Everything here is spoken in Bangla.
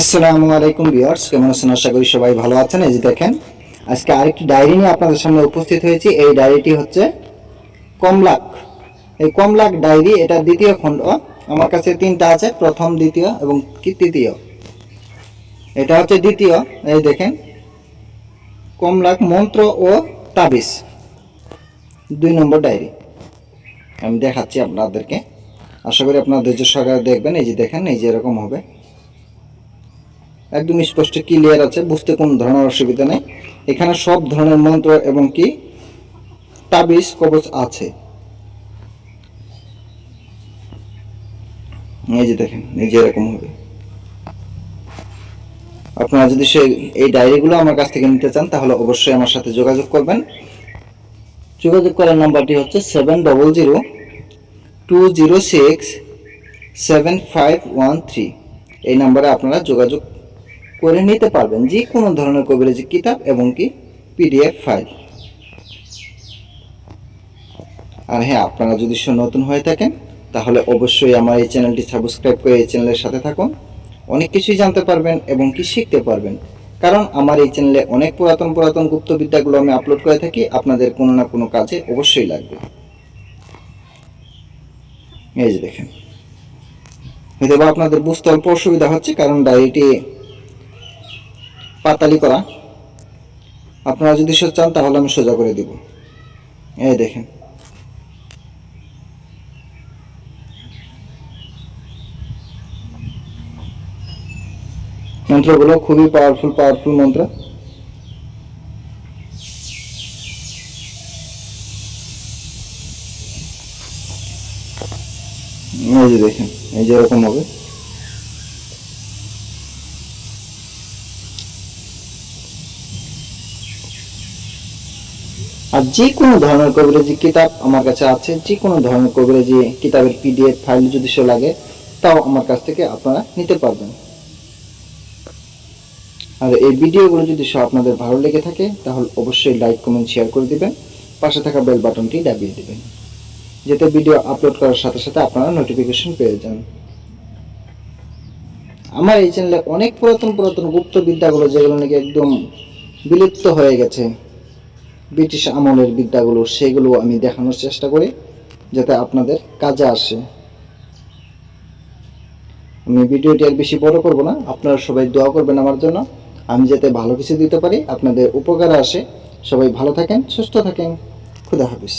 আসসালামু আলাইকুম ভিউয়ার্স, কেমন আছেন? আশা করি সবাই ভালো আছেন। এই যে দেখেন, আজকে আরেকটি ডায়েরি নিয়ে আপনাদের সামনে উপস্থিত হয়েছি। এই ডায়েরিটি হচ্ছে কমলাক। এই কমলাক ডায়েরি, এটা দ্বিতীয় খণ্ড। আমার কাছে তিনটা আছে, প্রথম, দ্বিতীয় এবং কি তৃতীয়। এটা হচ্ছে দ্বিতীয়। এই দেখেন, কমলাক মন্ত্র ও তাবিজ। দুই নম্বর ডায়েরি। আমি দেখাচ্ছি আপনাদেরকে। আশা করি আপনারা ধৈর্য সহকারে দেখবেন, এই যে দেখেন, এই যে এরকম হবে। একদম স্পষ্ট ক্লিয়ার আছে, বুঝতে কোনো ধরনের অসুবিধা নেই। এখানে সব ধরনের মন্ত্র এবং কি? তাবিজ, কবচ আছে। এই যে দেখেন, এই যে এরকম হবে। আপনারা যদি সে, এই ডায়েরিগুলো আমার কাছ থেকে নিতে চান, তাহলে অবশ্যই আমার সাথে যোগাযোগ করবেন। যোগাযোগ করার নাম্বারটি হচ্ছে seven double zero two zero six seven five one three. এই নাম্বারে আপনারা যোগাযোগ করে নিতে পারবেন যে কোনো ধরনের কবিরাজি কিতাব এবং কি পিডিএফ ফাইল। আর হ্যাঁ আপনারা যদি নতুন হয়ে থাকেন, তাহলে অবশ্যই আমার এই চ্যানেলটি সাবস্ক্রাইব করে এই চ্যানেলের সাথে থাকুন। অনেক কিছুই জানতে পারবেন এবং কি শিখতে পারবেন। কারণ আমার এই চ্যানেলে অনেক পুরাতন পুরাতন গুপ্তবিদ্যাগুলো আমি আপলোড করে থাকি, আপনাদের কোনো না কোনো কাজে অবশ্যই লাগবে। এই যে দেখেন। হয়তো আপনাদের বুঝতে অল্প অসুবিধা হচ্ছে, কারণ ডায়েরিটি পাতালি করা। আপনারা যদি সে চান, তাহলে আমি সোজা করে দিব। এই দেখেন। মন্ত্রগুলো খুবই পাওয়ারফুল পাওয়ারফুল মন্ত্র। এই যে দেখেন, এই যে এরকম হবে। আর যে কোনো ধরনের কবিরাজি কিতাব আমার কাছে আছে, যে কোনো ধরনের কবিরাজি কিতাবের পিডিএফ ফাইল যদি সে লাগে, তাও আমার কাছ থেকে আপনারা নিতে পারবেন। আর এই ভিডিওগুলো যদি সব আপনাদের ভালো লেগে থাকে, তাহলে অবশ্যই লাইক, কমেন্ট, শেয়ার করে দিবেন। পাশে থাকা বেল বাটনটি দাবিয়ে দিবেন, যাতে ভিডিও আপলোড করার সাথে সাথে আপনারা নোটিফিকেশন পেয়ে যান। আমার এই চ্যানেলে অনেক পুরাতন পুরাতন গুপ্ত বিদ্যাগুলো, যেগুলো নাকি একদম বিলুপ্ত হয়ে গেছে। ব্রিটিশ আমলের বিদ্যাগুলো, সেগুলো আমি দেখানোর চেষ্টা করি, যাতে আপনাদের কাজে আসে। আমি ভিডিওটি আর বেশি বড় করব না, আপনারা সবাই দোয়া করবেন আমার জন্য। আমি যাতে ভালো কিছু দিতে পারি, আপনাদের উপকারে আসে। সবাই ভালো থাকেন, সুস্থ থাকেন। খুদা হাফিজ।